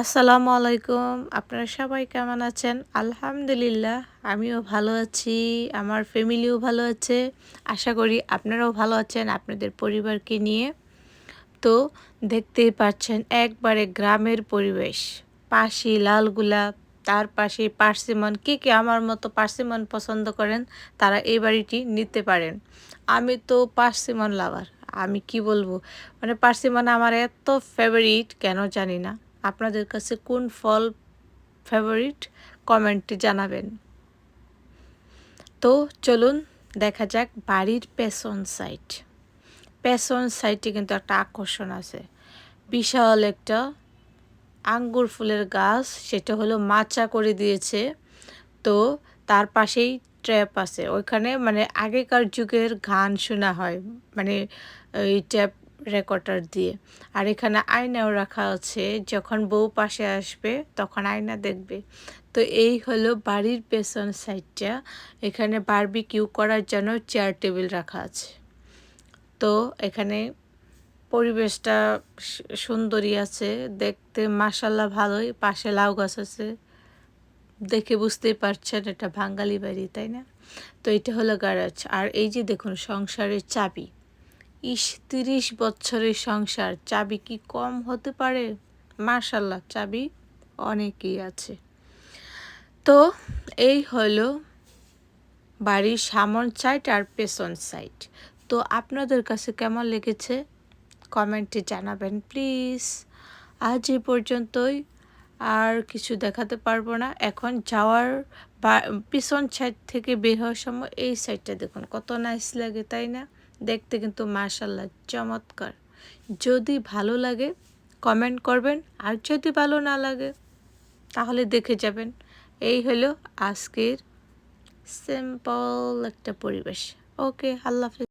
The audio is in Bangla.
আসসালামু আলাইকুম। আপনারা সবাই কেমন আছেন? আলহামদুলিল্লাহ, আমিও ভালো আছি। আমার ফ্যামিলিও ভালো আছে। আশা করি আপনারাও ভালো আছেন আপনাদের পরিবারকে নিয়ে। তো দেখতেই পাচ্ছেন, একবারে গ্রামের পরিবেশ। পাশি লাল গোলাপ, তার পাশে পার্সিমন। কে কে আমার মতো পার্সিমন পছন্দ করেন, তারা এই বাড়িটি নিতে পারেন। আমি তো পার্সিমন লাভার। আমি কি বলব? মানে পার্সিমন আমার এত ফেভারিট কেন জানি না। আপনাদের কাছে কোন ফল ফেভারিট কমেন্টে জানাবেন। তো চলুন দেখা যাক বাড়ির পেছন সাইড পেছন সাইডে কিন্তু একটা আকর্ষণ আছে। বিশাল একটা আঙ্গুর ফুলের গাছ, সেটা হলো মাচা করে দিয়েছে। তো তার পাশেই ট্র্যাপ আছে। ওইখানে মানে আগেকার যুগের গান শোনা হয়। মানে এই ট্যাপ রেকর্ডার দিয়ে। আর এখানে আয়নাও রাখা আছে, যখন বউ পাশে আসবে তখন আয়না দেখবে। তো এই হলো বাড়ির পেছন সাইডটা। এখানে বারবি কিউ করার জন্য চেয়ার টেবিল রাখা আছে। তো এখানে পরিবেশটা সুন্দরী আছে। দেখতে মাসাল্লাহ ভালোই। পাশে লাউ গাছ আছে। দেখে বুঝতেই পারছেন, এটা বাঙালি বাড়ি, তাই না? তো এটা হলো গ্যারাজ আর এই যে দেখুন, সংসারের চাবি। ইস, তিরিশ বছরের সংসার, চাবি কি কম হতে পারে? মার্শাল্লাহ চাবি অনেকই আছে। তো এই হলো বাড়ির সামন সাইড আর পেছন সাইড তো আপনাদের কাছে কেমন লেগেছে? কমেন্টে জানাবেন প্লিজ আজ এ পর্যন্তই। আর কিছু দেখাতে পারব না। এখন যাওয়ার পিছন সাইড থেকে বের হওয়ার সময় এই সাইডটা দেখুন। কত নাইস লাগে, তাই না? দেখতে কিন্তু মাশাল্লাহ চমৎকার। যদি ভালো লাগে কমেন্ট করবেন, আর যদি ভালো না লাগে, তাহলে দেখে যাবেন। এই হলো আজকের সিম্পল একটা পরিবেশ। ওকে আল্লাহ